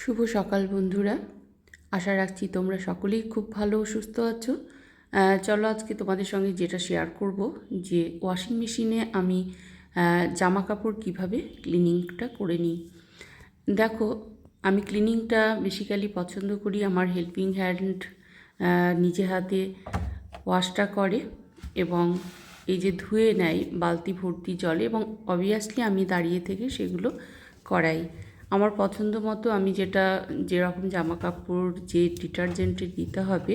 শুভ সকাল বন্ধুরা। আশা রাখছি তোমরা সকলেই খুব ভালো সুস্থ আছো। চলো আজকে তোমাদের সঙ্গে যেটা শেয়ার করব, যে ওয়াশিং মেশিনে আমি জামা কাপড় কীভাবে ক্লিনিংটা করে নিই। দেখো, আমি ক্লিনিংটা বেসিক্যালি পছন্দ করি আমার হেল্পিং হ্যান্ড নিজে হাতে ওয়াশটা করে এবং এই যে ধুয়ে নেয় বালতি ভর্তি জলে এবং অবভিয়াসলি আমি দাঁড়িয়ে থেকে সেগুলো করাই। আমার পছন্দ মতো আমি যেটা যেরকম জামা কাপড় যে ডিটারজেন্টে দিতে হবে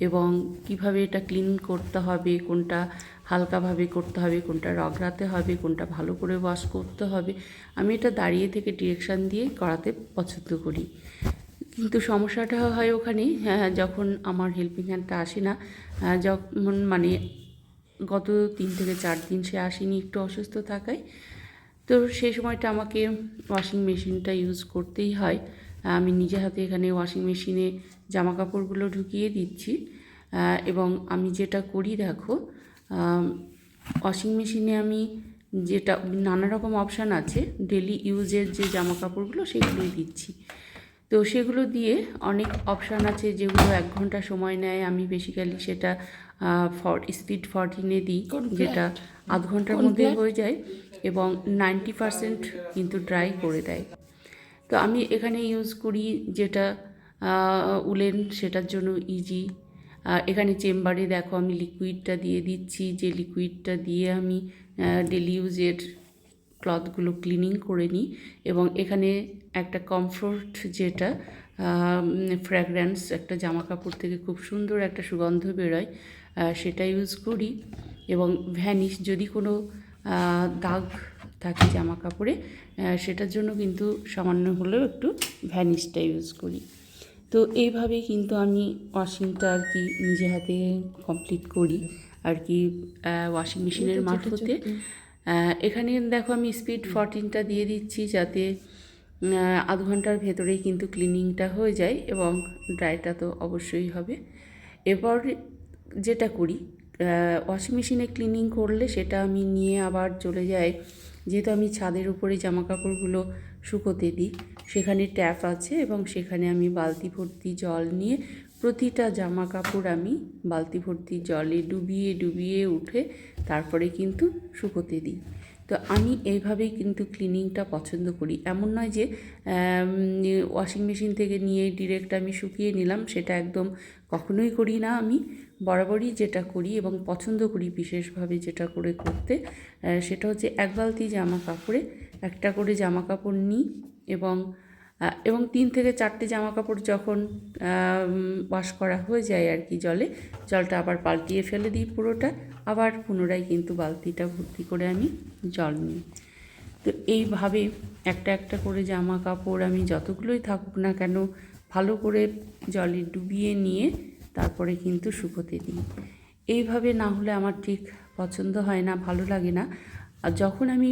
এবং কীভাবে এটা ক্লিন করতে হবে কোনটা হালকাভাবে করতে হবে কোনটা রগড়াতে হবে কোনটা ভালো করে ওয়াশ করতে হবে আমি এটা দাঁড়িয়ে থেকে ডিরেকশান দিয়ে করাতে পছন্দ করি। কিন্তু সমস্যাটা হয় ওখানে হ্যাঁ, যখন আমার হেল্পিং হ্যান্ডটা আসে না যখন মানে গত তিন থেকে চার দিন সে আসেনি একটু অসুস্থ থাকায় তো সেই সময়টা আমাকে ওয়াশিং মেশিনটা ইউজ করতেই হয়। আমি নিজে হাতে এখানে ওয়াশিং মেশিনে জামা কাপড়গুলো ঢুকিয়ে দিচ্ছি। এবং আমি যেটা করি দেখো ওয়াশিং মেশিনে আমি যেটা নানা রকম অপশান আছে ডেলি ইউজের যে জামা কাপড়গুলো সেগুলোই দিচ্ছি। তো সেগুলো দিয়ে অনেক অপশান আছে যেগুলো এক ঘণ্টা সময় নেয় আমি বেসিক্যালি সেটা ফর স্পিড ফরটিনে দিই যেটা আধ ঘণ্টার মধ্যে হয়ে যায়। এবং নাইনটি পারসেন্ট কিন্তু ড্রাই করে দেয়। তো আমি এখানে ইউজ করি যেটা উলেন, সেটার জন্য ইজি এখানে চেম্বারে দেখো আমি লিকুইডটা দিয়ে দিচ্ছি। যে লিকুইডটা দিয়ে আমি ডেলি ইউজের ক্লথগুলো ক্লিনিং করে নিই এবং এখানে একটা কমফোর্ট যেটা ফ্র্যাগরেন্স একটা জামা কাপড় থেকে খুব সুন্দর একটা সুগন্ধ বেরোয় সেটা ইউজ করি এবং ভ্যানিশ যদি কোনো দাগ থাকে জামা কাপড়ে সেটার জন্য কিন্তু সামান্য হলেও একটু ভ্যানিশটা ইউজ করি। তো এইভাবেই কিন্তু আমি ওয়াশিংটা আর কি নিজে হাতে কমপ্লিট করি। আর কি ওয়াশিং মেশিনের মারফতে এখানে দেখো আমি স্পিড ফরটিনটা দিয়ে দিচ্ছি যাতে আধ ঘণ্টার ভেতরেই কিন্তু ক্লিনিংটা হয়ে যায় এবং ড্রাইটা তো অবশ্যই হবে। এরপর যেটা করি ওয়াশিং মেশিনে ক্লিনিং করলে সেটা আমি নিয়ে আবার চলে যাই। যেহেতু আমি ছাদের উপরে জামা কাপড়গুলো শুকোতে দিই, সেখানে ট্যাপ আছে এবং সেখানে আমি বালতি ভর্তি জল নিয়ে প্রতিটা জামা কাপড় আমি বালতি ভর্তি জলে ডুবিয়ে ডুবিয়ে উঠে তারপরে কিন্তু শুকোতে দিই। তো আমি এইভাবেই কিন্তু ক্লিনিংটা পছন্দ করি। এমন নয় যে ওয়াশিং মেশিন থেকে নিয়ে ডিরেক্ট আমি শুকিয়ে নিলাম, সেটা একদম কখনোই করি না আমি। বরাবরই যেটা করি এবং পছন্দ করি বিশেষভাবে যেটা করে করতে সেটা হচ্ছে এক বালতি জামা কাপড়ে একটা করে জামা কাপড় নিই এবং এবং তিন থেকে চারটে জামা কাপড় যখন ওয়াশ করা হয়ে যায় আর কি জলে, জলটা আবার পাল্টিয়ে ফেলে দিই পুরোটা। আবার পুনরায় কিন্তু বালতিটা ভর্তি করে আমি জল নিই। তো এইভাবে একটা একটা করে জামা কাপড় আমি যতগুলোই থাকুক না কেন, ভালো করে জলে ডুবিয়ে নিয়ে তারপরে কিন্তু শুকোতে দিই। এইভাবে না হলে আমার ঠিক পছন্দ হয় না, ভালো লাগে না। আর যখন আমি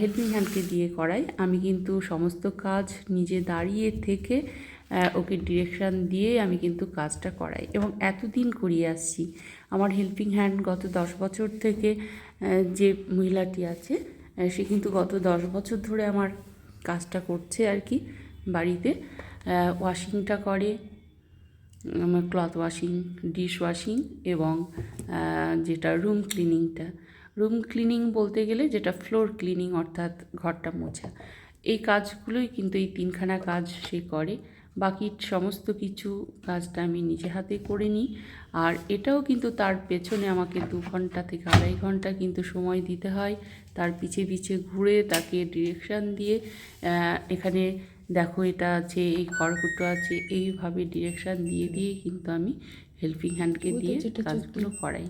হেল্পিং হ্যান্ডকে দিয়ে করাই। আমি কিন্তু সমস্ত কাজ নিজে দাঁড়িয়ে থেকে ওকে ডিরেকশান দিয়ে আমি কিন্তু কাজটা করাই এবং এতদিন করিয়ে আসছি। আমার হেল্পিং হ্যান্ড গত দশ বছর থেকে যে মহিলাটি আছে সে কিন্তু গত দশ বছর ধরে আমার কাজটা করছে আর কি বাড়িতে। ওয়াশিংটা করে আমার ক্লথ ওয়াশিং ডিশ ওয়াশিং এবং যেটা রুম ক্লিনিংটা রুম ক্লিনিং বলতে গেলে যেটা ফ্লোর ক্লিনিং অর্থাৎ ঘরটা মোছা। এই কাজগুলোই কিন্তু এই তিনখানা কাজ সে করে। বাকি সমস্ত কিছু কাজটা আমি নিজে হাতে করে নিই। আর এটাও কিন্তু তার পেছনে আমাকে দু ঘণ্টা থেকে আড়াই ঘণ্টা কিন্তু সময় দিতে হয়। তার পিছে পিছে ঘুরে তাকে ডিরেকশান দিয়ে এখানে দেখো এটা আছে এই খড়কুটো আছে এইভাবে ডিরেকশান দিয়ে দিয়ে কিন্তু আমি হেল্পিং হ্যান্ডকে দিয়ে কাজগুলো করাই।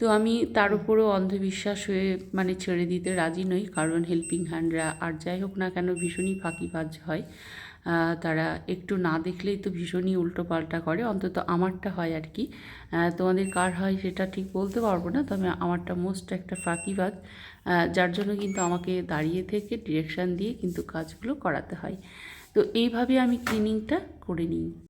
তো আমি তার উপরেও অন্ধবিশ্বাস হয়ে মানে ছেড়ে দিতে রাজি নই। কারণ হেল্পিং হ্যান্ডরা আর যাই হোক না কেন ভীষণই ফাঁকিবাজ হয়। তারা একটু না দেখলেই তো ভীষণই উল্টো পাল্টা করে। অন্তত আমারটা হয় আর কি। তোমাদের কার হয় সেটা ঠিক বলতে পারব না, তবে আমারটা মোস্ট একটা ফাঁকিবাজ। যার জন্য কিন্তু আমাকে দাঁড়িয়ে থেকে ডিরেকশান দিয়ে কিন্তু কাজগুলো করাতে হয়। তো এইভাবে আমি ক্লিনিংটা করে নিই।